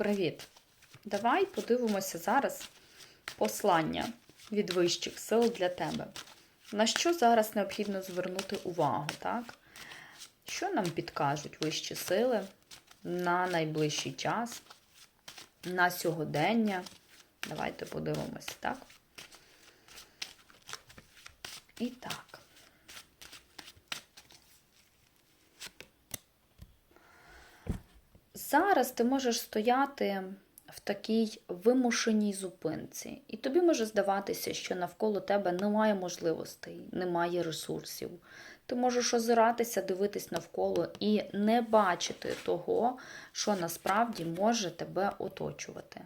Привіт! Давай подивимося зараз послання від вищих сил для тебе. На що зараз необхідно звернути увагу, так? Що нам підкажуть вищі сили на найближчий час, на сьогодення? Давайте подивимося, так? І так. Зараз ти можеш стояти в такій вимушеній зупинці, і тобі може здаватися, що навколо тебе немає можливостей, немає ресурсів. Ти можеш озиратися, дивитись навколо і не бачити того, що насправді може тебе оточувати.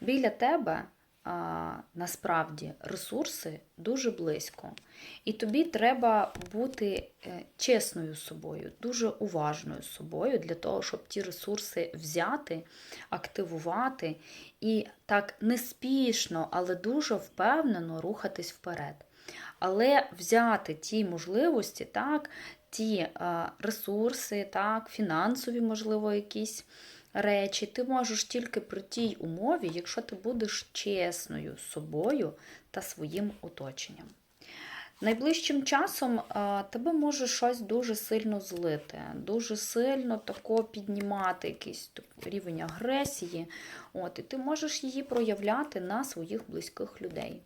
Біля тебе а, насправді ресурси дуже близько. І тобі треба бути е, чесною з собою, дуже уважною собою для того, щоб ті ресурси взяти, активувати і так неспішно, але дуже впевнено рухатись вперед. Але взяти ті можливості, так, ті ресурси, так, фінансові, можливо, якісь речі, ти можеш тільки при тій умові, якщо ти будеш чесною з собою та своїм оточенням. Найближчим часом тебе може щось дуже сильно злити, дуже сильно тако піднімати якийсь рівень агресії, от, і ти можеш її проявляти на своїх близьких людей.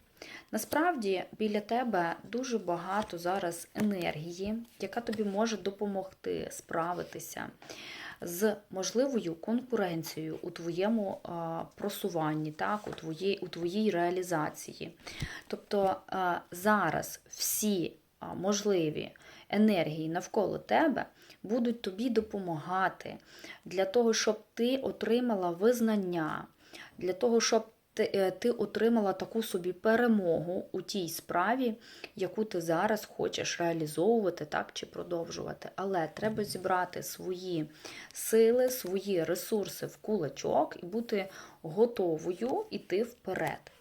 Насправді біля тебе дуже багато зараз енергії, яка тобі може допомогти справитися з можливою конкуренцією у твоєму просуванні, так, у, твоїй, у твоїй реалізації. Тобто зараз всі можливі енергії навколо тебе будуть тобі допомагати для того, щоб ти отримала визнання, для того, щоб ти, е, ти отримала таку собі перемогу у тій справі, яку ти зараз хочеш реалізовувати так чи продовжувати. Але треба зібрати свої сили, свої ресурси в кулачок і бути готовою йти вперед.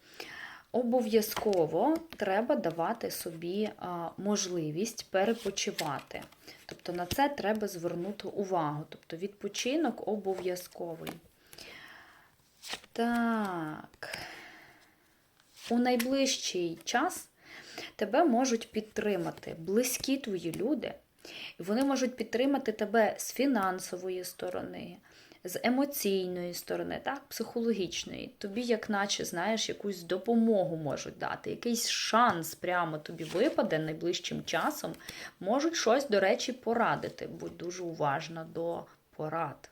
Обов'язково треба давати собі можливість перепочивати. Тобто на це треба звернути увагу. Тобто відпочинок обов'язковий. Так. У найближчий час тебе можуть підтримати близькі твої люди, і вони можуть підтримати тебе з фінансової сторони, з емоційної сторони, так, психологічної. Тобі, як наче, знаєш, якусь допомогу можуть дати, якийсь шанс прямо тобі випаде найближчим часом, можуть щось, до речі, порадити. Будь дуже уважна до порад.